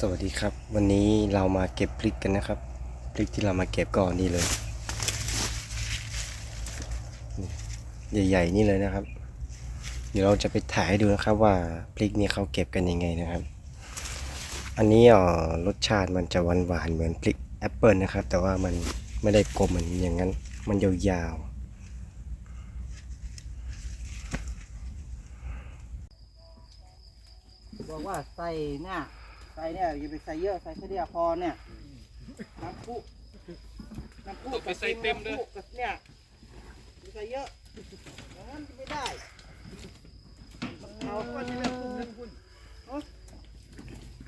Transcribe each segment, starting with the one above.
สวัสดีครับ วันนี้เรามาเก็บพริกกันนะครับ พริกที่เรามาเก็บก่อนนี่เลยใหญ่ๆนี่เลยนะครับ เดี๋ยวเราจะไปถ่ายให้ดูนะครับว่าพริกนี่เขาเก็บกันยังไงนะครับ อันนี้อ่อรสชาติมันจะหวานๆเหมือนพริกแอปเปิลนะครับ แต่ว่ามันไม่ได้กลมเหมือนอย่างนั้น มันยาวๆบอกว่าใส่เนี่ย ใส่เนี่ยอย่าไปใส่เยอะใส่แค่เดียวพอเนี่ยน้ำพุน้ำพุไปใส่เต็มเลยน้ำพุกับเนี่ยอย่าใส่เยอะอย่างนั้นไม่ได้เอาเอา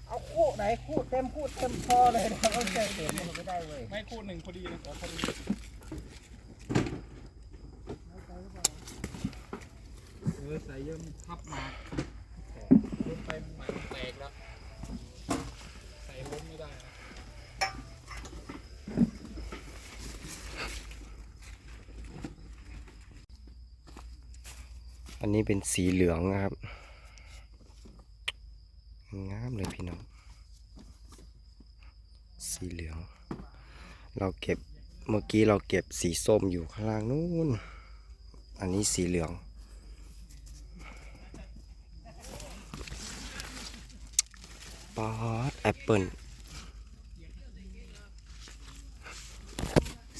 เอาคู่ไหนคู่เต็มคู่เต็มพอเลยนะเอาใส่เต็มมันไม่ได้เว้ยไม่คู่หนึ่งพอดีนะขอพอดีเออใส่เยอะมันทับหมากล้นไปหมากมันแตกแล้ว ใส่ล้นไม่ได้นะ อันนี้เป็นสีเหลืองนะครับ งามเลยพี่น้อง สีเหลือง เราเก็บเมื่อกี้เราเก็บสีส้มอยู่ข้างล่างนู้น อันนี้สีเหลือง ปอดแอปเปิล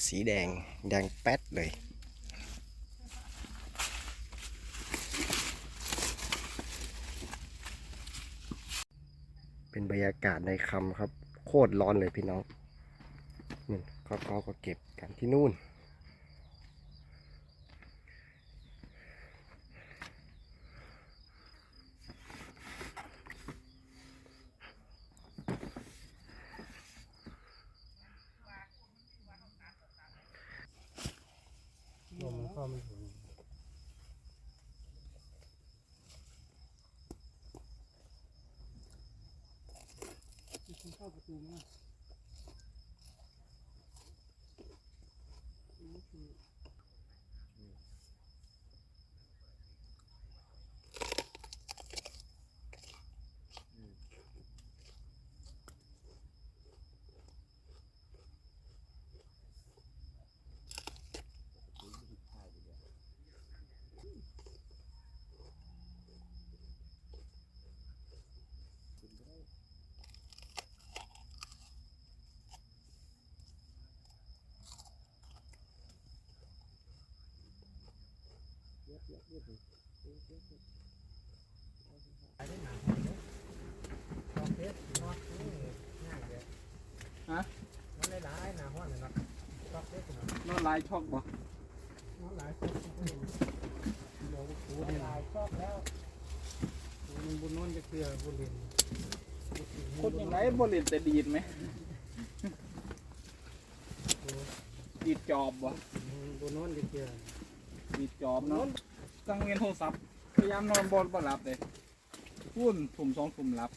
สีแดง แดงแป๊ดเลย เป็นบรรยากาศในคำครับ โคตรร้อนเลยพี่น้องนี่ก็ก็าก็เก็บกันที่นู่น我们放没有。 ขา ก็เก็บกันที่นู่นนอนลายช็อกบ่บุญนนจะเกลือบุญเรียนคนยังไงบริเวณแต่ดีดไหมดีดจอบบ่บุญนนจะเกลือดีดจอบเนาะ ตั้งเงินโทรศัพท์พยายามนอนบนบ่หลับเลยพุ่นถุ่มสองถุ่มหลับ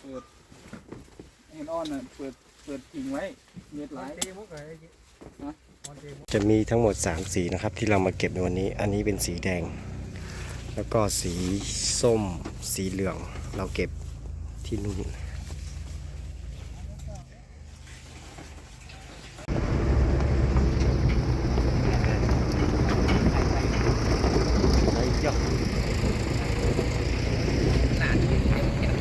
เปิดเอ็นออนน่ะเปิดเปิดทิ้งไว้เน็ตไหลายตีมุกเลยจะมีทั้งหมด 3 สีนะครับ ที่เรามาเก็บในวันนี้ อันนี้เป็นสีแดง แล้วก็สีส้มสีเหลือง เราเก็บที่นู่น